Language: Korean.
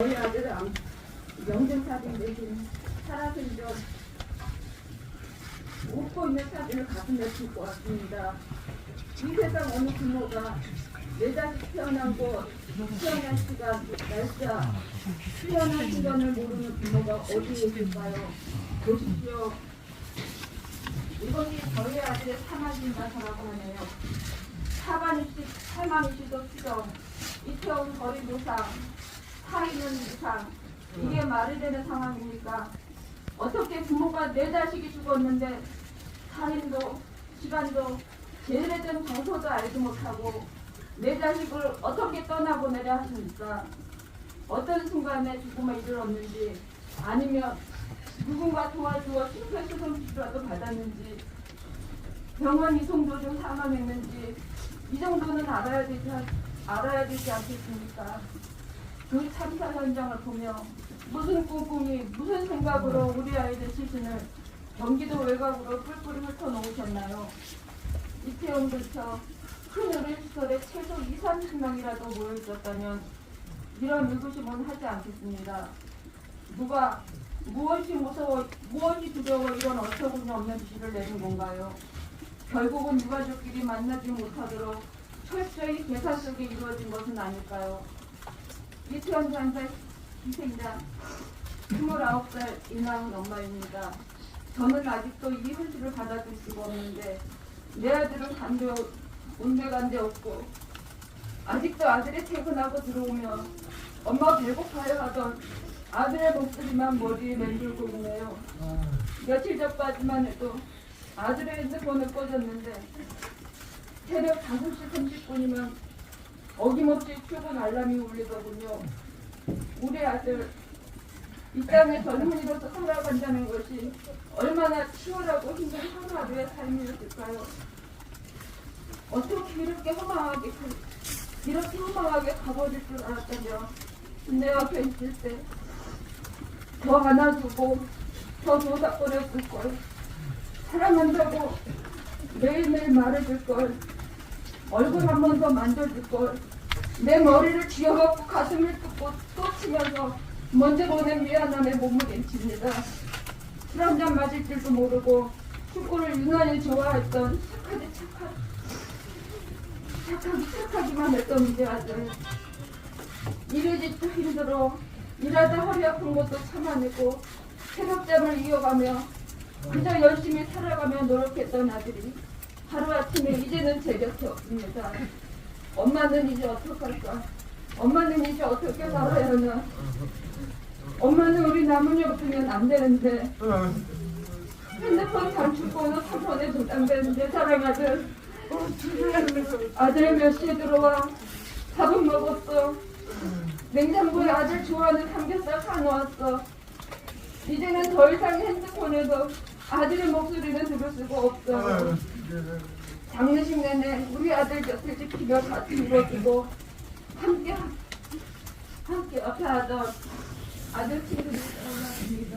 저희 아들은 명증사진 대신 살아생전 웃고 있는 사진을 가슴에 두고 왔습니다. 이 세상 어느 부모가 내 자식 태어난 곳, 태어난 시간, 날짜, 태어난 시간을 모르는 부모가 어디에 있을까요? 보십시오. 이것이 저희 아들의 사마진 가사라고 하네요. 사반이시, 살만이시도 추정, 이태원 거리 노상, 살인은 이상, 이게 말이 되는 상황입니까? 어떻게 부모가 내 자식이 죽었는데 살인도 시간도 제대된 장소도 알지 못하고 내 자식을 어떻게 떠나보내려 하십니까? 어떤 순간에 죽음에 이르렀는지 아니면 누군가 도와주어 심폐소생술이라도 받았는지 병원 이송 도 중 사망했는지 이 정도는 알아야 되지, 않- 알아야 되지 않겠습니까? 그 참사 현장을 보며 무슨 꿈꿈이 무슨 생각으로 우리 아이들 시신을 경기도 외곽으로 뿔뿔이 훑어놓으셨나요? 이태원 근처 큰 의료시설에 최소 2, 30명이라도 모여있었다면 이런 의구심은 하지 않겠습니다. 누가 무엇이 무서워 무엇이 두려워 이런 어처구니 없는 지시를 내린 건가요? 결국은 유가족끼리 만나지 못하도록 철저히 계산 속에 이루어진 것은 아닐까요? 이태원 장사 희생자 29살 이나은 엄마입니다. 저는 아직도 이 현실을 받아들일 수가 없는데 내 아들은 간데 온데간데 없고 아직도 아들이 퇴근하고 들어오면 엄마 배고파요 하던 아들의 목소리만 머리에 맴돌고 있네요. 며칠 전까지만 해도 아들의 핸드폰을 꺼졌는데 새벽 5시 30분이면 어김없이 출근 알람이 울리더군요. 우리 아들 이 땅에 젊은이로서 살아간다는 것이 얼마나 치열하고 힘든 하루하루의 삶이었을까요? 어떻게 이렇게 허망하게 가- 이렇게 허망하게 가버릴 줄 알았다며 내 앞에 있을 때 더 안아주고 더 도닥거려줄 걸 사랑한다고 매일매일 말해줄 걸 얼굴 한 번 더 만져줄 걸 내 머리를 쥐어갖고 가슴을 뜯고 또 치면서 먼저 보낸 미안함에 몸부림칩니다. 술 한 잔 마실 줄도 모르고 축구를 유난히 좋아했던 착하디 착하 착하기 착하기만 했던 우리 아들 일해짓도 힘들어 일하다 허리 아픈 것도 참아내고 새벽잠을 이어가며 그저 열심히 살아가며 노력했던 아들이 하루아침에 이제는 제 곁에 없습니다. 엄마는 이제 어떡할까? 엄마는 이제 어떻게 살아야 하나? 엄마는 우리 나문이 없으면 안 되는데 핸드폰 단축번호 3번에 저장된 내 사랑 아들 아들 몇 시에 들어와? 밥은 먹었어 냉장고에 아들 좋아하는 삼겹살 사놓았어 이제는 더 이상 핸드폰에도 아들의 목소리는 들을 수가 없어 장례식 내내 우리 아들 곁을 지키며 같이 울어주고 함께 함께 옆에 하던 아들 친구들 떠나갑니다.